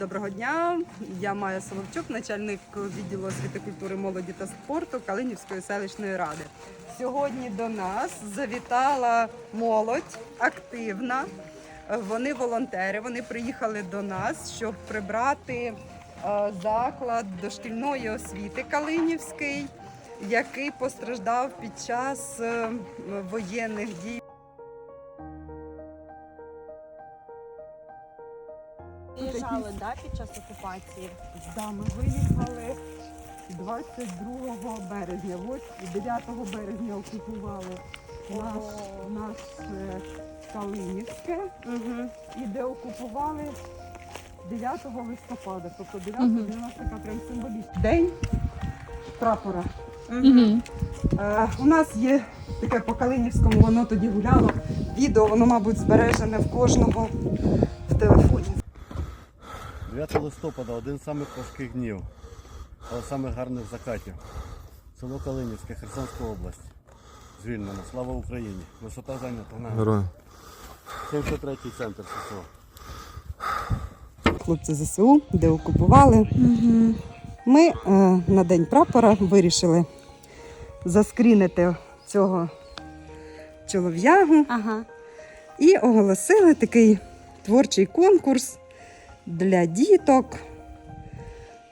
Доброго дня. Я Майя Соловчук, начальник відділу освіти, культури, молоді та спорту Калинівської селищної ради. Сьогодні до нас завітала молодь активна. Вони волонтери. Вони приїхали до нас, щоб прибрати е, заклад дошкільної освіти Калинівський, який постраждав під час е, воєнних дій. Виїжджали да, під час окупації. Да, ми виїхали 22 березня. Ось 9 березня окупували наш, Ого. наше Калинівське Угу. і де окупували 9 листопада. Тобто 9 Мгм. для нас така прям символічна. День прапора. Угу. Е, у нас є таке по Калинівському, воно тоді гуляло. Відео, воно, мабуть, збережене в кожного в телефоні. 9 листопада один з самих важких днів, але самих гарних закатів. Село Калинівське, Херсонська область. Звільнено. Слава Україні. Висота зайнята на Героям. 73-й центр ССО. Хлопці ЗСУ, де окупували. Угу. Ми е, на День прапора вирішили заскрінити цього чолов'ягу Ага. і оголосили такий творчий конкурс для діток.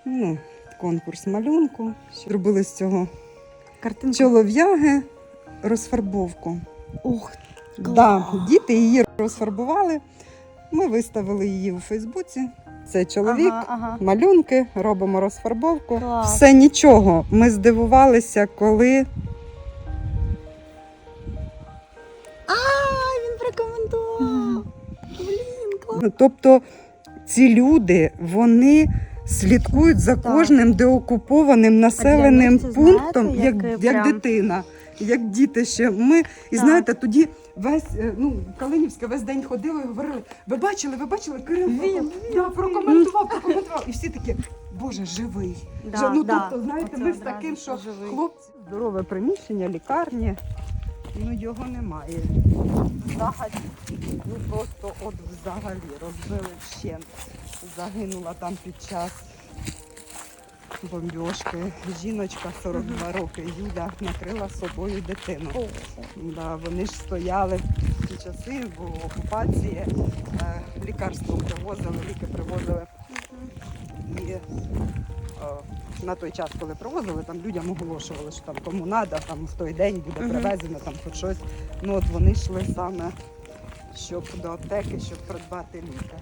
Ну, конкурс малюнку. Зробили з цього Картинка. чолов'яги розфарбовку. Ух, Да, діти її розфарбували. Ми виставили її у Фейсбуці. Це чоловік. Ага, ага. Малюнки, робимо розфарбовку. Клас. Все нічого. Ми здивувалися, коли А, він прокоментував. Блін, клас. Тобто ці люди вони слідкують за кожним деокупованим населеним них це, пунктом, знаєте, як, як, як прям- дитина, як діти ще. Ми, і Так. знаєте, тоді весь е, ну, Калинівське весь день ходили і говорили: ви бачили, ви бачили, Кирил Він, я прокоментував, прокоментував. І всі такі, Боже, живий. Да, Жи- ну, да. тобто, знаєте, Оце ми з одразу, таким, що живий. хлопці, здорове приміщення, лікарні, ну його немає. Взагалі, ну просто от взагалі розбили вщент. Загинула там під час бомбьошки. Жіночка 42 роки, Юля, накрила собою дитину. Да, вони ж стояли в ті часи в окупації, е, лікарство привозили, ліки привозили. І е, на той час, коли привозили, там людям оголошували, що там кому треба, там в той день буде привезено там хоч щось. Ну от вони йшли саме щоб до аптеки, щоб придбати ліки.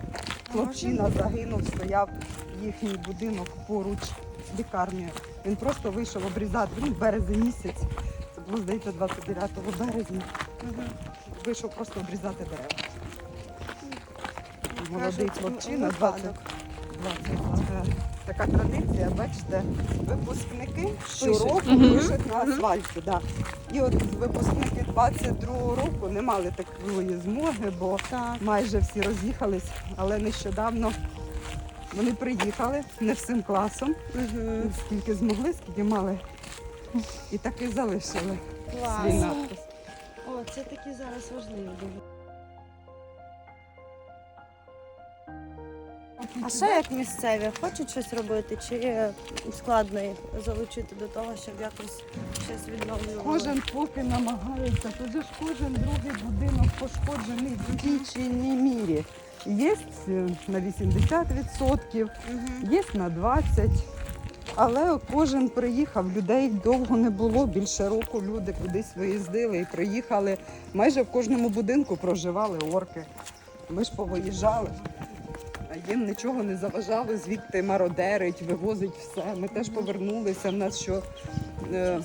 Хлопчина загинув, стояв їхній будинок поруч з лікарнею. Він просто вийшов обрізати. Він березень місяць. Це було, здається, 29 березня. Вийшов просто обрізати дерева. Молодий хлопчина, випадок. 20, 20. Така традиція, бачите, випускники щороку Мгм. пишуть на асфальті. Да. І от випускники 22-го року не мали такої змоги, бо Так. майже всі роз'їхались, але нещодавно вони приїхали не всім класом, Угу. скільки змогли, скільки мали. І так і залишили свій Клас. надпис. О, це такі зараз важливі дуже. А що як місцеві? Хочуть щось робити, чи складно їх залучити до того, щоб якось щось відновлювали? Кожен поки намагається, же ж кожен другий будинок пошкоджений в тій чи іншій мірі. Є е, на 80%, є на 20%. Але кожен приїхав, людей довго не було. Більше року люди кудись виїздили і приїхали. Майже в кожному будинку проживали орки. Ми ж повиїжджали. А їм нічого не заважало, звідти мародерить, вивозить все. Ми теж повернулися. В нас що, е,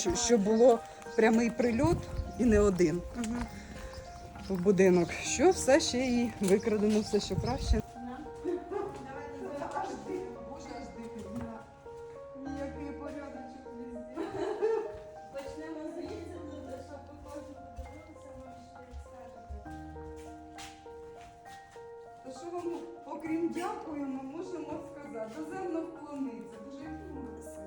що, що було прямий прильот і не один в будинок. Що все ще і викрадено, все що краще. Сказати, доземно вклонитися. Дуже вклонитися.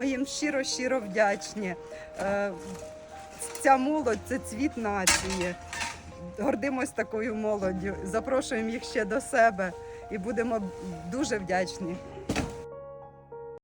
Ми їм щиро щиро вдячні. Е, Ця молодь це цвіт нації. Гордимось такою молоддю. Запрошуємо їх ще до себе і будемо дуже вдячні.